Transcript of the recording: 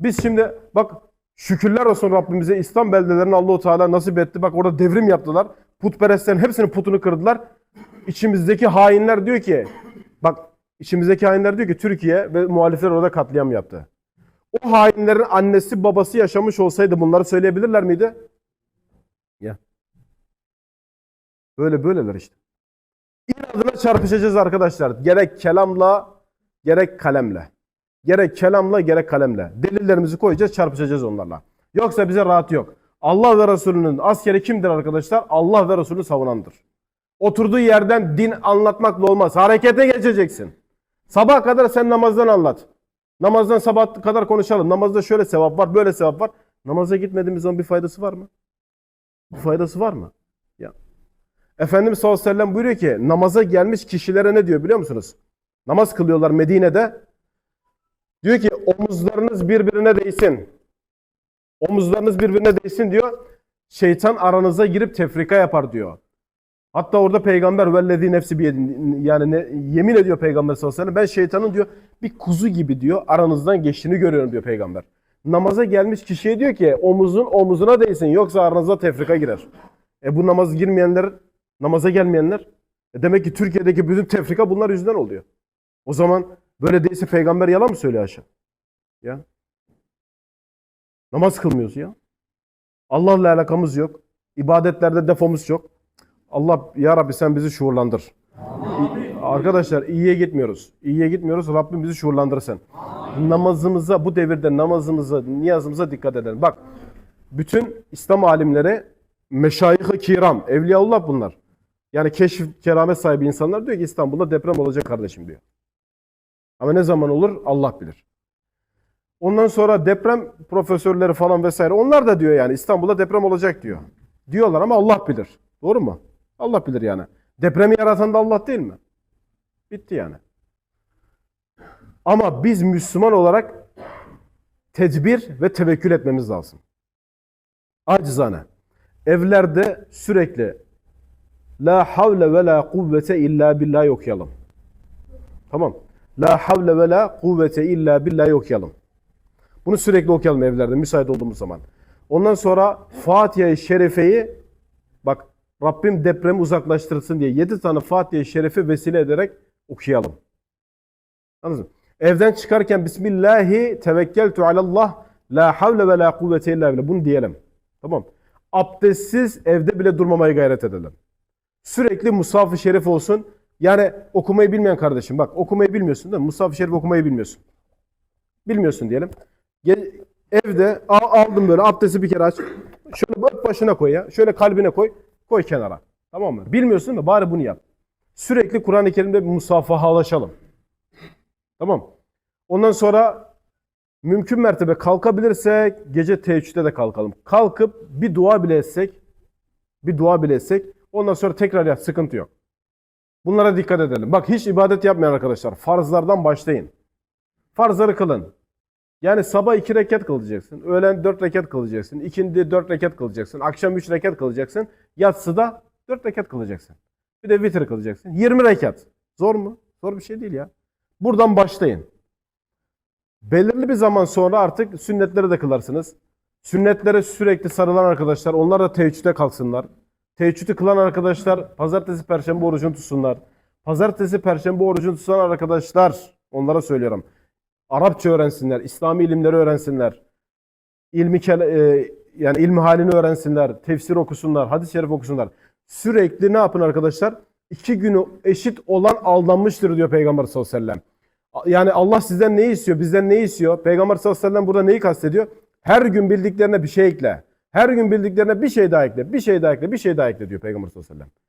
Biz şimdi bak şükürler olsun Rabbimize İslam beldelerini Allahu Teala nasip etti. Bak orada devrim yaptılar. Putperestlerin hepsinin putunu kırdılar. İçimizdeki hainler diyor ki bak içimizdeki hainler diyor ki Türkiye ve muhalifler orada katliam yaptı. O hainlerin annesi babası yaşamış olsaydı bunları söyleyebilirler miydi? Ya. Böyle böyleler işte. İnadına çarpışacağız arkadaşlar. Gerek kelamla, gerek kalemle. Gerek kelamla, gerek kalemle. Delillerimizi koyacağız, çarpışacağız onlarla. Yoksa bize rahat yok. Allah ve Resulünün askeri kimdir arkadaşlar? Allah ve Resulü savunandır. Oturduğu yerden din anlatmakla olmaz. Harekete geçeceksin. Sabah kadar sen namazdan anlat. Namazdan sabah kadar konuşalım. Namazda şöyle sevap var, böyle sevap var. Namaza gitmediğimiz zaman bir faydası var mı? Bir faydası var mı? Ya. Efendimiz sallallahu aleyhi ve sellem buyuruyor ki namaza gelmiş kişilere ne diyor biliyor musunuz? Namaz kılıyorlar Medine'de. Diyor ki omuzlarınız birbirine değsin. Omuzlarınız birbirine değsin diyor. Şeytan aranıza girip tefrika yapar diyor. Hatta orada peygamber vellezî nefsi biyedin yani ne, yemin ediyor peygamber sallallahu aleyhi ve sellem ben şeytanın diyor bir kuzu gibi diyor aranızdan geçtiğini görüyorum diyor peygamber. Namaza gelmiş kişiye diyor ki omuzun omuzuna değsin yoksa aranıza tefrika girer. E bu namaz girmeyenler namaza gelmeyenler e demek ki Türkiye'deki bütün tefrika bunlar yüzünden oluyor. O zaman böyle değilse peygamber yalan mı söylüyor aşağı? Ya. Namaz kılmıyoruz ya. Allah'la alakamız yok. İbadetlerde defomuz yok. Allah ya Rabbi sen bizi şuurlandır. İ- Arkadaşlar iyiye gitmiyoruz. İyiye gitmiyoruz. Rabbim bizi şuurlandırsın. Namazımıza bu devirde namazımıza, niyazımıza dikkat edelim. Bak bütün İslam alimleri meşayih-i kiram, evliyaullah bunlar. Yani keşif, keramet sahibi insanlar diyor ki İstanbul'da deprem olacak kardeşim diyor. Ama ne zaman olur Allah bilir. Ondan sonra deprem profesörleri falan vesaire onlar da diyor yani İstanbul'da deprem olacak diyor. Diyorlar ama Allah bilir. Doğru mu? Allah bilir yani. Depremi yaratan da Allah değil mi? Bitti yani. Ama biz Müslüman olarak tedbir ve tevekkül etmemiz lazım. Acizane. Evlerde sürekli La havle ve la kuvvete illa billahi okuyalım. Tamam. La havle ve la kuvvete illa billahi okuyalım. Bunu sürekli okuyalım evlerde müsait olduğumuz zaman. Ondan sonra Fatiha-i Şerife'yi bak Rabbim depremi uzaklaştırsın diye 7 tane Fatiha-i Şerife vesile ederek okuyalım. Anladınız mı? Evden çıkarken Bismillahi tevekkeltu alallah la havle ve la kuvvete illa billah. Bunu diyelim. Tamam. Abdestsiz evde bile durmamaya gayret edelim. Sürekli Musaf-ı Şerif olsun. Yani okumayı bilmeyen kardeşim bak okumayı bilmiyorsun değil mi? Musaf-ı Şerif okumayı bilmiyorsun. Bilmiyorsun diyelim. Gel, evde al- aldım böyle abdesti bir kere aç. Şöyle bak başına koy ya. Şöyle kalbine koy. Koy kenara. Tamam mı? Bilmiyorsun da bari bunu yap. Sürekli Kur'an-ı Kerim'de musafahalaşalım. Tamam. Ondan sonra mümkün mertebe kalkabilirsek gece teheccüde de kalkalım. Kalkıp bir dua bile etsek bir dua bile etsek ondan sonra tekrar yat sıkıntı yok. Bunlara dikkat edelim. Bak hiç ibadet yapmayan arkadaşlar farzlardan başlayın. Farzları kılın. Yani sabah iki rekat kılacaksın. Öğlen dört rekat kılacaksın. ikindi dört rekat kılacaksın. Akşam üç rekat kılacaksın. Yatsıda dört rekat kılacaksın. Bir de vitir kılacaksın. 20 rekat. Zor mu? Zor bir şey değil ya. Buradan başlayın. Belirli bir zaman sonra artık sünnetleri de kılarsınız. Sünnetlere sürekli sarılan arkadaşlar onlar da teheccüde kalksınlar. Teheccüdü kılan arkadaşlar pazartesi perşembe orucunu tutsunlar. Pazartesi perşembe orucunu tutan arkadaşlar onlara söylüyorum. Arapça öğrensinler, İslami ilimleri öğrensinler. İlmi e, yani ilmi halini öğrensinler, tefsir okusunlar, hadis-i şerif okusunlar. Sürekli ne yapın arkadaşlar? İki günü eşit olan aldanmıştır diyor Peygamber sallallahu aleyhi ve sellem. Yani Allah sizden ne istiyor, bizden ne istiyor? Peygamber sallallahu aleyhi ve sellem burada neyi kastediyor? Her gün bildiklerine bir şey ekle. Her gün bildiklerine bir şey daha ekle, bir şey daha ekle, bir şey daha ekle diyor Peygamber sallallahu aleyhi ve sellem.